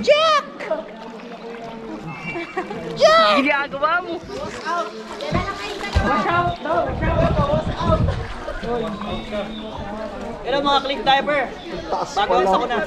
Jack! Jack! Ginagawa mo. Hello mga cliff diver! Bago ako na.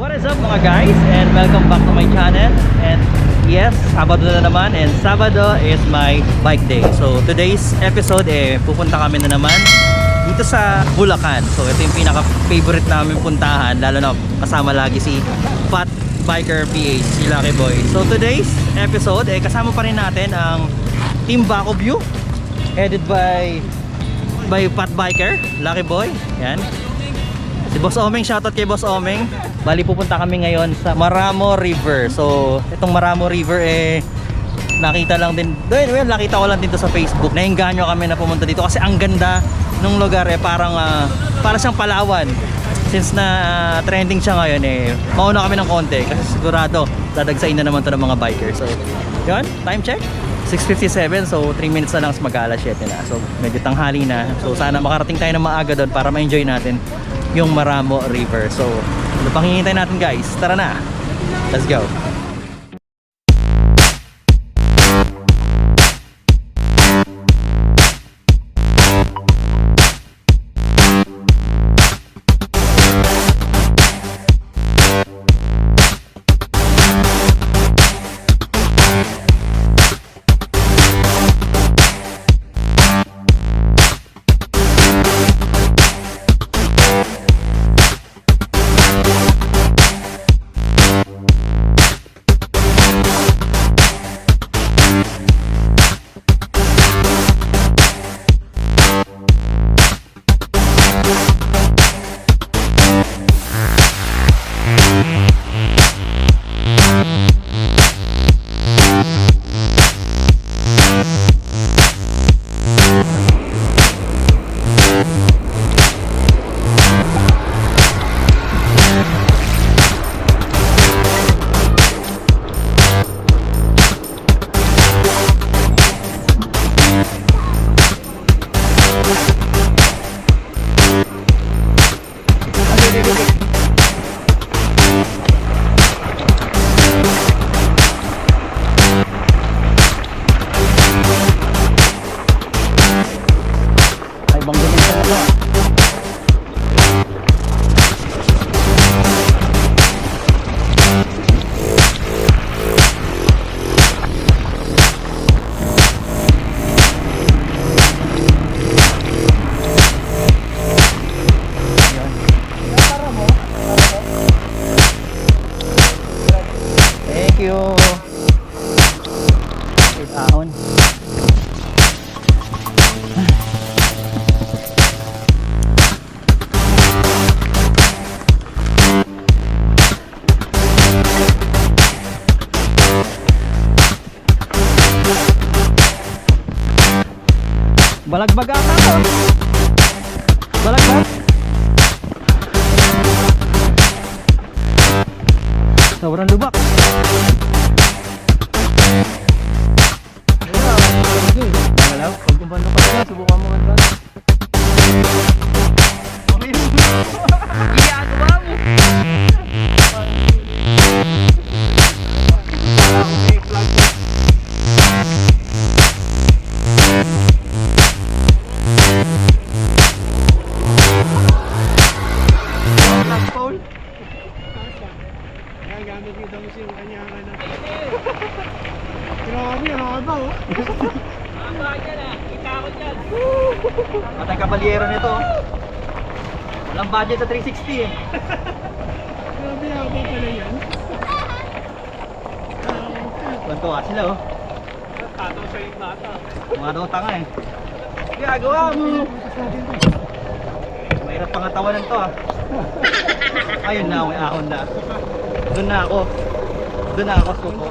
What is up mga guys and welcome back to my channel yes, Sabado na naman and Sabado is my bike day. So today's episode eh pupunta kami na naman dito sa Bulacan. So ito yung pinaka favorite namin puntahan lalo na kasama lagi si Fat Biker PH, si Lucky Boy. So today's episode eh kasama pa rin natin ang Team Baco View headed by by Fat Biker, Lucky Boy. Yan. Si Boss Omeng, shoutout kay Boss Omeng. Bali pupunta kami ngayon sa Maramo River. So, itong Maramo River eh nakita lang din. Well, well nakita ko lang dito sa Facebook. Nainganyo kami na pumunta dito kasi ang ganda ng lugar eh parang ah, para siyang Palawan. Since na ah, trending siya ngayon eh, mauna kami ng konti kasi sigurado dadagsain na naman to ng mga bikers. So, yun, time check. 6.57 so 3 minutes na lang sa mag-alas 7 na so medyo tanghali na so sana makarating tayo ng maaga doon para ma-enjoy natin yung Maramo River. So ano pang natin guys. Tara na. Let's go Balagbag Doon na ako. Doon na ako suko.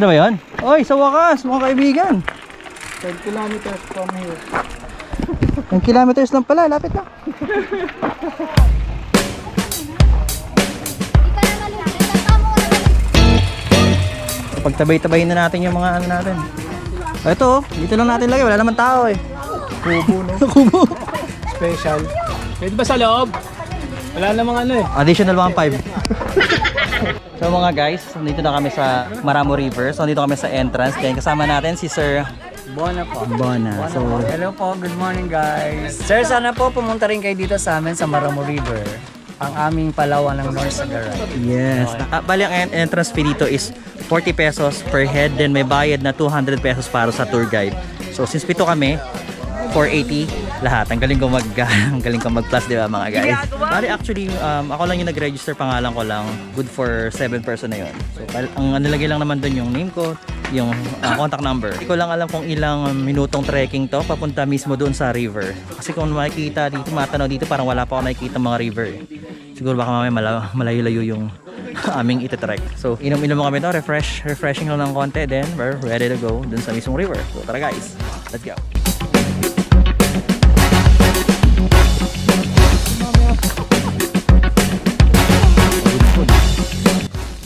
Ano ba yun? Oy, sa wakas, mga kaibigan. 10 kilometers from here. Ang kilometers lang pala, lapit na. Pagtabay-tabayin na natin yung mga ano natin. Ito, oh, dito lang natin lagay, wala naman tao eh. Kubo, no? Kubo. Special. Pwede ba sa loob? Wala namang ano eh. Additional 1.5. so mga guys, nandito na kami sa Maramo River. So nandito kami sa entrance. Then kasama natin si Sir Bona po. Bona. So, Hello po, good morning guys. Sir, sana po pumunta rin kayo dito sa amin sa Maramo River. Ang aming palawan ng North Sagaray. yes. Ah, bali ang en- entrance fee dito is 40 pesos per head. Then may bayad na 200 pesos para sa tour guide. So since pito kami, 480 lahat. Ang galing ko mag ang galing ko mag-plus, 'di ba, mga guys? Bali actually um, ako lang yung nag-register pangalan ko lang. Good for 7 person na 'yon. So bal- ang nilagay lang naman doon yung name ko, yung uh, contact number. Hindi ko lang alam kung ilang minutong trekking to papunta mismo doon sa river. Kasi kung makikita dito, matanaw dito parang wala pa ako nakikita mga river. Siguro baka mamaya mala- malayo-layo yung aming ititrek. So, inom-inom kami to, refresh, refreshing lang ng konti, then we're ready to go dun sa mismong river. So, tara guys, let's go.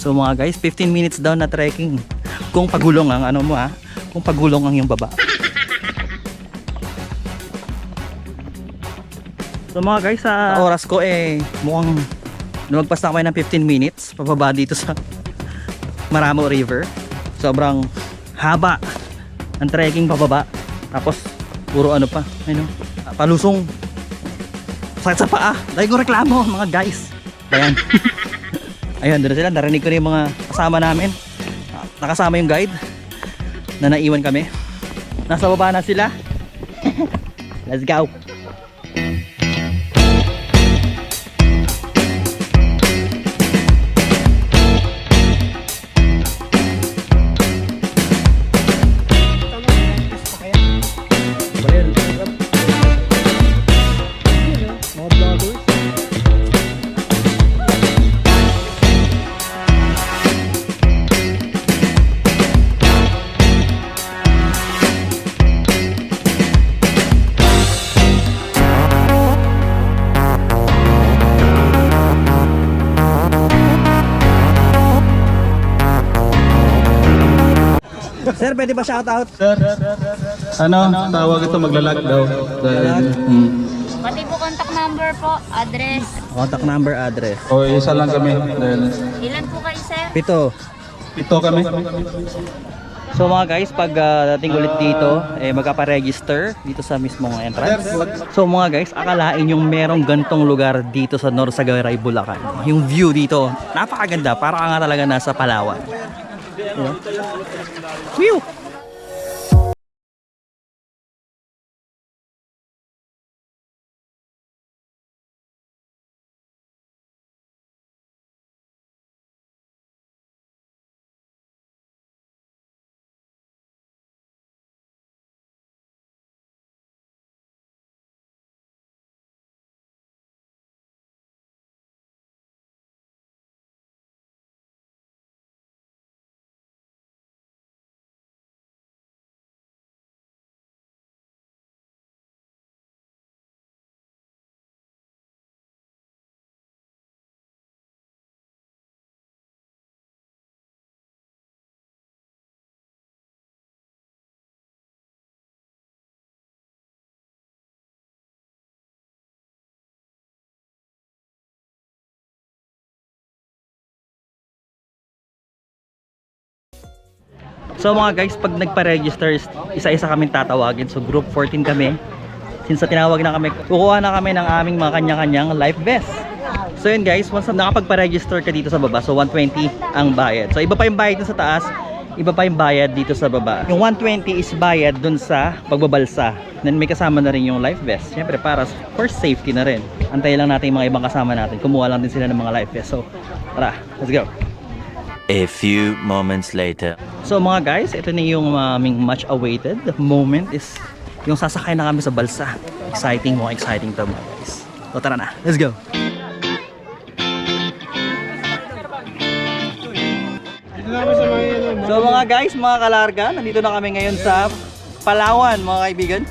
So mga guys, 15 minutes daw na trekking. Kung pagulong ang ano mo ha, kung pagulong ang yung baba. So mga guys, sa oras ko eh mukhang lumagpas na kami ng 15 minutes pababa dito sa Maramo River. Sobrang haba ang trekking pababa. Tapos puro ano pa, ano, palusong. Sakit sa paa. Dahil ko reklamo mga guys. Ayan. Ayun, doon sila. Narinig ko na yung mga kasama namin. Nakasama yung guide na naiwan kami. Nasa baba na sila. Let's go. Sir, pwede ba shout out? Ano, tawag ito maglalag daw. Dahil, hmm. Pati po contact number po, address. Contact number, address. O isa lang kami. Dahil, Ilan po kayo, sir? Pito. ito kami. So mga guys, pag uh, dating ulit dito, eh, magkapa-register dito sa mismong entrance. So mga guys, akalain yung merong gantong lugar dito sa Norsagaray, Bulacan. Yung view dito, napakaganda. Para ka nga talaga nasa Palawan. Yeah. View! So mga guys, pag nagpa-register, is- isa-isa kaming tatawagin. So group 14 kami. Since sa tinawag na kami, kukuha na kami ng aming mga kanya-kanyang life vest. So yun guys, once na nakapagpa-register ka dito sa baba, so 120 ang bayad. So iba pa yung bayad sa taas, iba pa yung bayad dito sa baba. Yung 120 is bayad dun sa pagbabalsa. Then may kasama na rin yung life vest. Siyempre para for safety na rin. Antayin lang natin yung mga ibang kasama natin. Kumuha lang din sila ng mga life vest. So tara, let's go. A few moments later. So mga guys, ito na yung aming much awaited moment is yung sasakay na kami sa balsa. Exciting mo, exciting to mga guys. So tara na, let's go! So mga guys, mga kalarga, nandito na kami ngayon sa Palawan, mga kaibigan.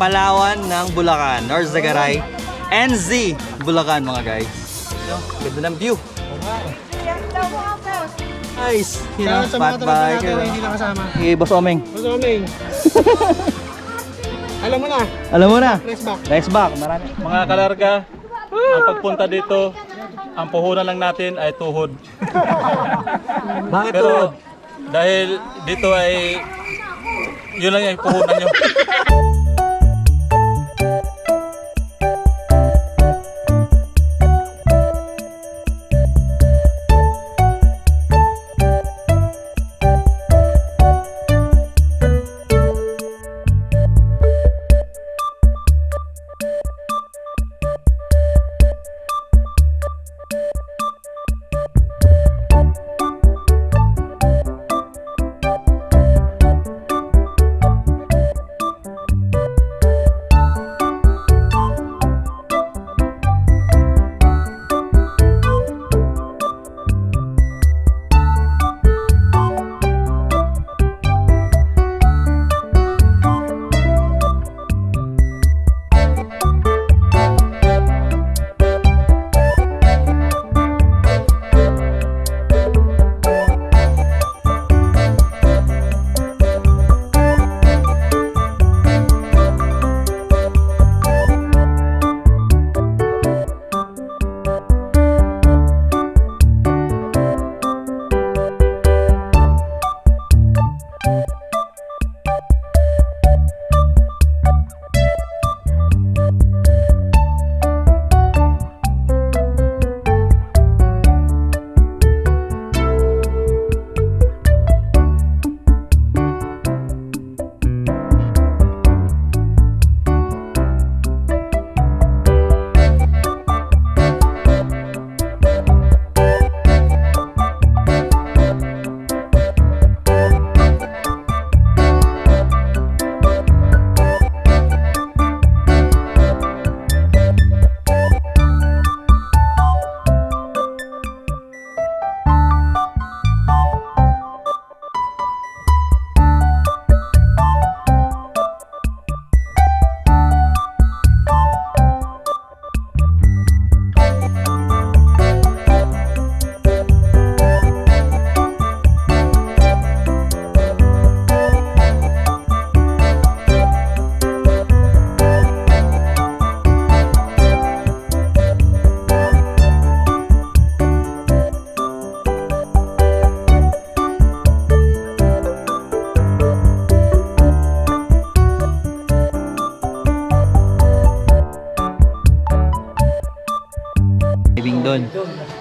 Palawan ng Bulacan, North Zagaray, NZ Bulacan, mga guys. Ganda ng view. Guys, you know, spot bike. hindi nakasama. Hey, Boss Omeng. Masoming. Alam mo na, Alam mo na. press back. Marami. Mga kalarga, ang pagpunta dito, ang puhunan lang natin ay tuhod. Bakit Pero dahil dito ay yun lang yung puhunan nyo.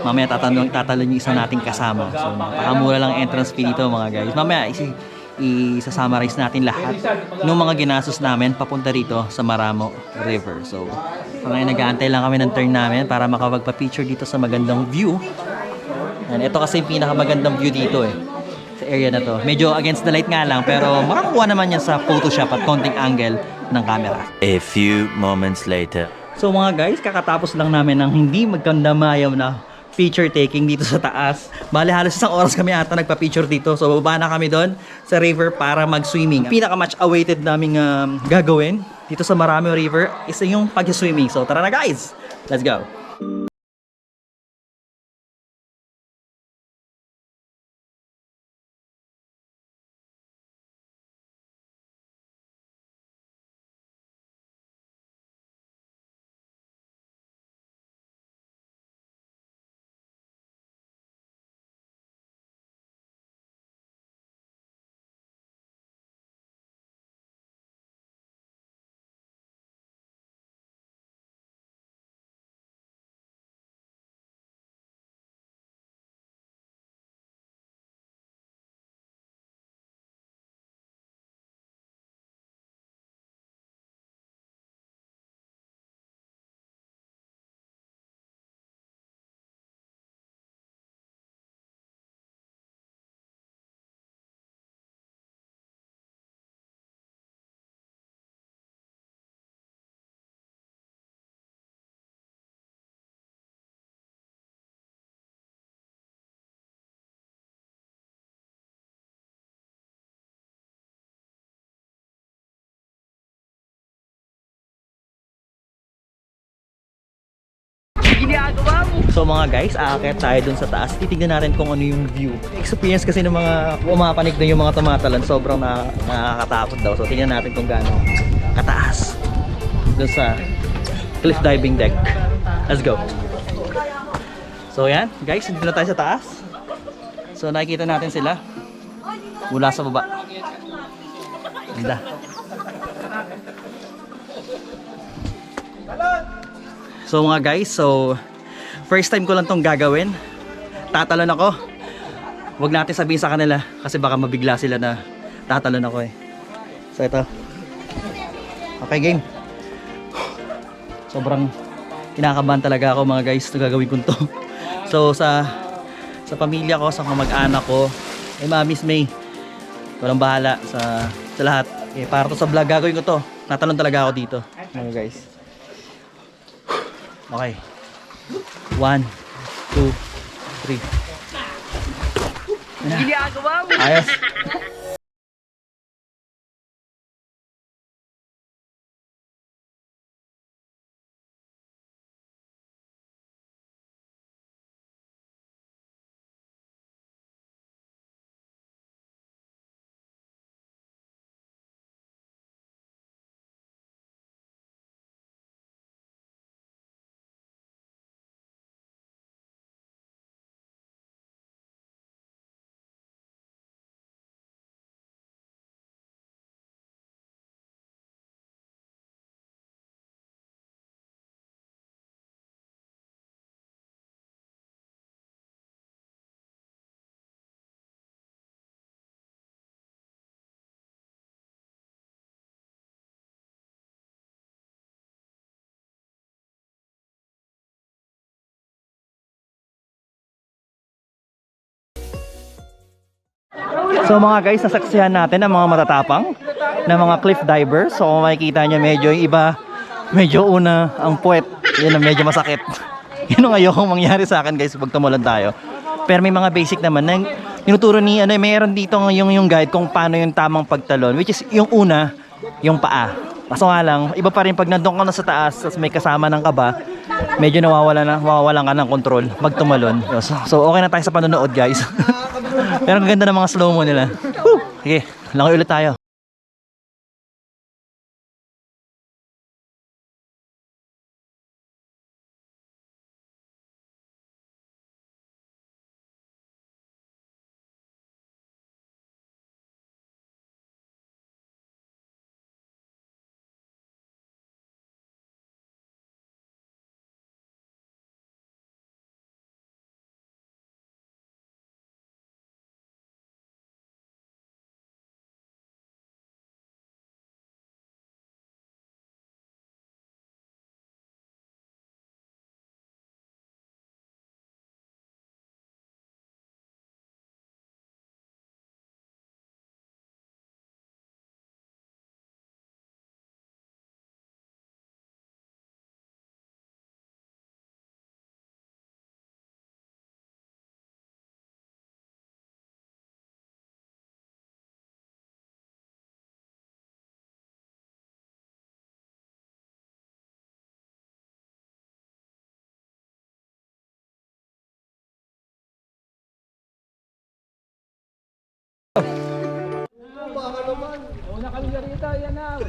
Mamaya tatanong tatalon yung isa nating kasama. So, napakamura lang entrance fee dito mga guys. Mamaya isi i-summarize natin lahat ng mga ginastos namin papunta rito sa Maramo River. So, ngayon nag-aantay lang kami ng turn namin para makapagpa-picture dito sa magandang view. And ito kasi yung pinakamagandang view dito eh. Sa area na to. Medyo against the light nga lang pero makakuha naman yan sa Photoshop at konting angle ng camera. A few moments later. So mga guys, kakatapos lang namin ng hindi magkandamayaw na picture taking dito sa taas. Bale, halos isang oras kami ata nagpa-picture dito. So bababa na kami doon sa river para mag-swimming. Pinaka-much awaited naming um, gagawin dito sa Marami River is yung pag-swimming. So tara na guys, let's go! So mga guys, aakyat tayo dun sa taas. Titignan natin kung ano yung view. Experience kasi ng mga pumapanik na yung mga tumatalon, sobrang na, nakakatakot daw. So tingnan natin kung gaano kataas. Dun sa cliff diving deck. Let's go. So yan, guys, dito na tayo sa taas. So nakikita natin sila mula sa baba. Ganda. So mga guys, so first time ko lang tong gagawin. Tatalon ako. Huwag natin sabihin sa kanila kasi baka mabigla sila na tatalon ako eh. So ito. Okay game. Sobrang kinakabahan talaga ako mga guys na gagawin ko to. So sa sa pamilya ko, sa kamag-anak ko, eh mamis May. Walang bahala sa sa lahat. Eh para to sa vlog gagawin ko to. Tatalon talaga ako dito. Mga guys. Okay. One, two, three. Ginagawa mo! Ayos. So mga guys, nasaksihan natin ang mga matatapang na mga cliff divers. So kung makikita nyo, medyo yung iba, medyo una ang puwet. Yun ang medyo masakit. Yun ang ayokong mangyari sa akin guys pag tumulan tayo. Pero may mga basic naman na tinuturo ni ano, mayroon dito yung yung guide kung paano yung tamang pagtalon which is yung una, yung paa. Kaso nga lang, iba pa rin pag nandun ka na sa taas tapos may kasama ng kaba, medyo nawawala na, mawawalan ka ng control pag tumalon. So, so okay na tayo sa panonood guys. Pero ang ganda ng mga slow-mo nila. Sige, langoy ulit tayo.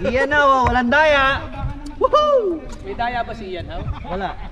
Iyan na, oh, walang daya. Woohoo! May daya ba si Ian, ha? Wala.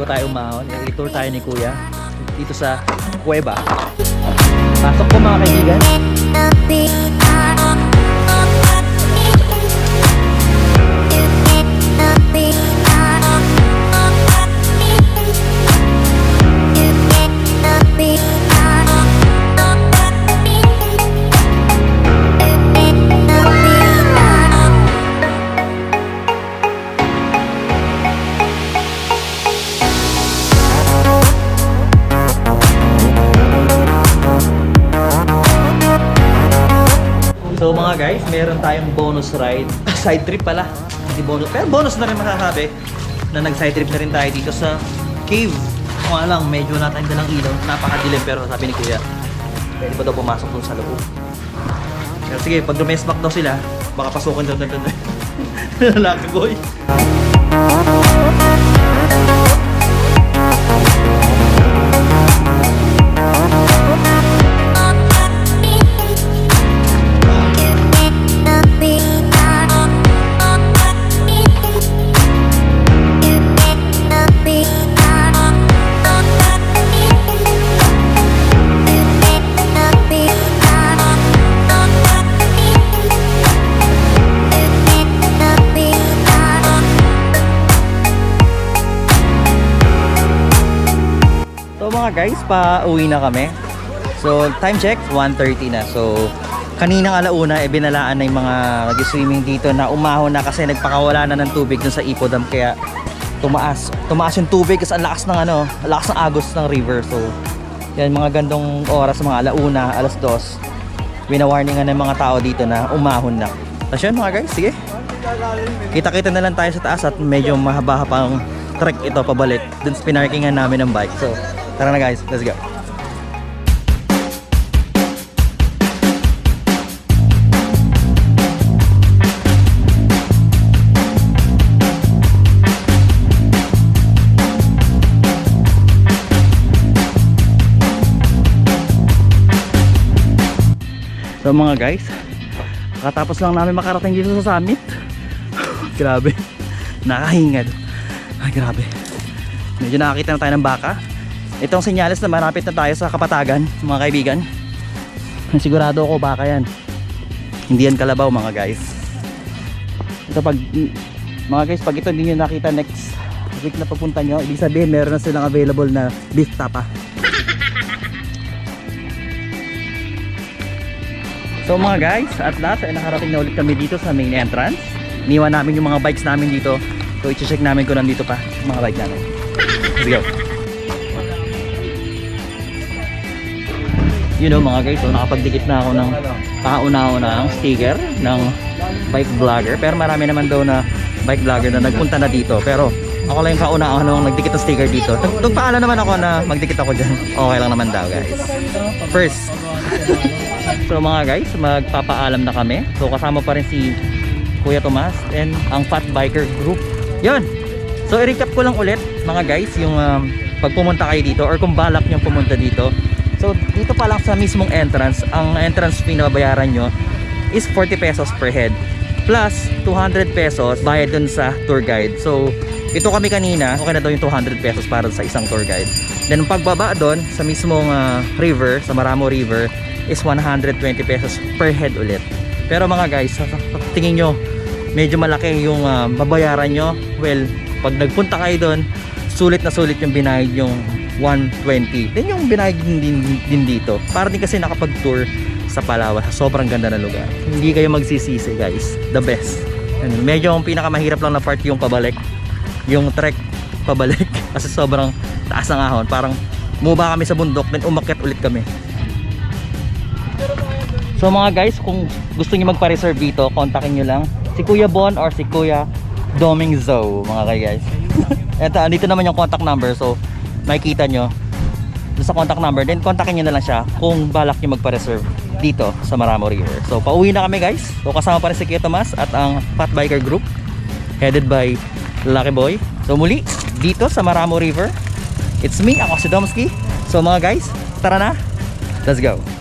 Bago tayo umahon, i-tour tayo ni Kuya dito sa kuweba. Pasok po mga kaibigan. Tayong bonus ride. Side trip pala. Hindi bonus. Pero bonus na rin masasabi na nag-side trip na rin tayo dito sa cave. Kung lang, medyo wala tayong ilaw. Napakadilim pero sabi ni Kuya, pwede pa daw pumasok dun sa loob. Pero sige, pag lumesbak daw sila, baka pasukin daw doon. Lalaki boy. Guys, pa-uwi na kami. So time check, 1.30 na. So kaninang alauna, eh, binalaan na yung mga nag-swimming dito na umahon na kasi nagpakawala na ng tubig dun sa Ipo Dam kaya tumaas. Tumaas yung tubig kasi ang lakas ng ano, lakas ng agos ng river. So yan mga gandong oras, mga alauna, alas dos. Winawarningan ng mga tao dito na umahon na. Tapos yun mga guys, sige. Kita-kita na lang tayo sa taas at medyo mahaba pang trek ito pabalik dun sa pinarkingan namin ng bike. So, tara na guys, let's go. So mga guys, Kakatapos lang namin makarating dito sa summit. grabe. Nakahingad. Ay, grabe. Medyo nakakita na tayo ng baka. Itong senyales na marapit na tayo sa kapatagan, mga kaibigan. Sigurado ako baka yan. Hindi yan kalabaw mga guys. Ito pag, mga guys, pag ito hindi nyo nakita next week na papunta nyo, ibig sabihin meron na silang available na beef tapa. So mga guys, at last ay nakarating na ulit kami dito sa main entrance. Niwan namin yung mga bikes namin dito. So i-check namin kung nandito pa mga bike namin. Let's go. You know mga guys, so nakapagdikit na ako ng kauna-una ng sticker ng bike vlogger. Pero marami naman daw na bike vlogger na nagpunta na dito. Pero ako lang yung kauna-una nung nagdikit ng sticker dito. Nag- Nagpaalam naman ako na magdikit ako dyan. Okay lang naman daw guys. First, So mga guys, magpapaalam na kami. So kasama pa rin si Kuya Tomas and ang Fat Biker Group. Yun! So i-recap ko lang ulit mga guys yung um, pag pumunta kayo dito or kung balak nyo pumunta dito. So dito pa lang sa mismong entrance, ang entrance fee na babayaran nyo is 40 pesos per head. Plus 200 pesos bayad dun sa tour guide. So ito kami kanina, okay na daw yung 200 pesos para sa isang tour guide. Then pagbaba doon sa mismong ah, river, sa Maramo River, is 120 pesos per head ulit. Pero mga guys, tingin nyo, medyo malaki yung ah, babayaran nyo. Well, pag nagpunta kayo doon, sulit na sulit yung binayad yung 120. Then yung binayad din, din, dito. Para din kasi nakapag-tour sa Palawan. Sobrang ganda na lugar. Hindi kayo magsisisi guys. The best. And medyo ang pinakamahirap lang na part yung pabalik. Yung trek pabalik. Kasi sobrang taas ng ahon. Parang muba kami sa bundok then umakyat ulit kami. So mga guys, kung gusto niyo magpa-reserve dito, kontakin niyo lang si Kuya Bon or si Kuya Doming Zo, mga guys. Eto, andito naman yung contact number. So, makikita nyo sa contact number. Then, kontakin nyo na lang siya kung balak nyo magpa-reserve dito sa Maramo River. So, pauwi na kami guys. So, kasama pa rin si Kuya Tomas at ang Fat Biker Group headed by Lucky Boy. So, muli, dito sa Maramo River. It's me, ako si Domski. So, mga guys, tara na. Let's go.